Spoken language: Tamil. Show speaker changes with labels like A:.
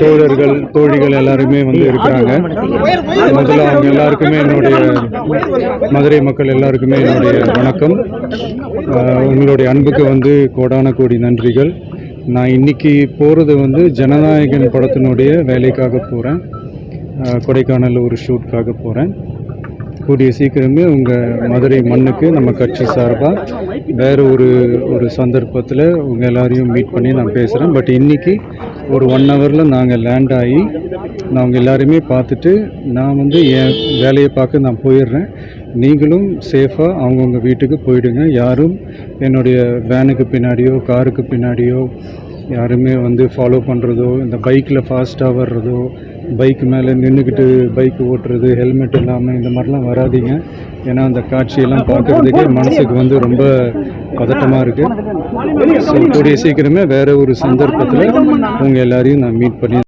A: தோழர்கள் தோழிகள் எல்லாருமே வந்து இருக்கிறாங்க. முதல்ல அவங்க எல்லாருக்குமே என்னுடைய மதுரை மக்கள் எல்லாருக்குமே என்னுடைய வணக்கம். உங்களுடைய அன்புக்கு வந்து கோடான கோடி நன்றிகள். நான் இன்னைக்கு போகிறது வந்து ஜனநாயகன் படத்தினுடைய வேலைக்காக போகிறேன் கொடைக்கானல் ஒரு ஷூட்காக போகிறேன் கூடிய சீக்கிரமே உங்கள் மதுரை மண்ணுக்கு நம்ம கட்சி சார்பாக வேறு ஒரு ஒரு சந்தர்ப்பத்தில் உங்கள் எல்லாரையும் மீட் பண்ணி நான் பேசுகிறேன் பட் இன்றைக்கி ஒரு ஒன் ஹவரில் நாங்கள் லேண்ட் ஆகி நான் உங்கள் பார்த்துட்டு நான் வந்து என் வேலையை பார்க்க நான் போயிடுறேன். நீங்களும் சேஃபாக அவங்கவுங்க வீட்டுக்கு போயிடுங்க. யாரும் என்னுடைய வேனுக்கு பின்னாடியோ காருக்கு பின்னாடியோ யாருமே வந்து ஃபாலோ பண்ணுறதோ இந்த பைக்கில் ஃபாஸ்ட்டாக வர்றதோ பைக் மேலே நின்றுக்கிட்டு பைக் ஓட்டுறது ஹெல்மெட் இல்லாமல் இந்த மாதிரிலாம் வராதீங்க. ஏன்னா அந்த காட்சியெல்லாம் பார்க்குறதுக்கே மனசுக்கு வந்து ரொம்ப பதட்டமாக இருக்குது ஸோ கூடிய சீக்கிரமே வேறு ஒரு சந்தர்ப்பத்தில் உங்கள் எல்லாரையும் நான் மீட் பண்ணி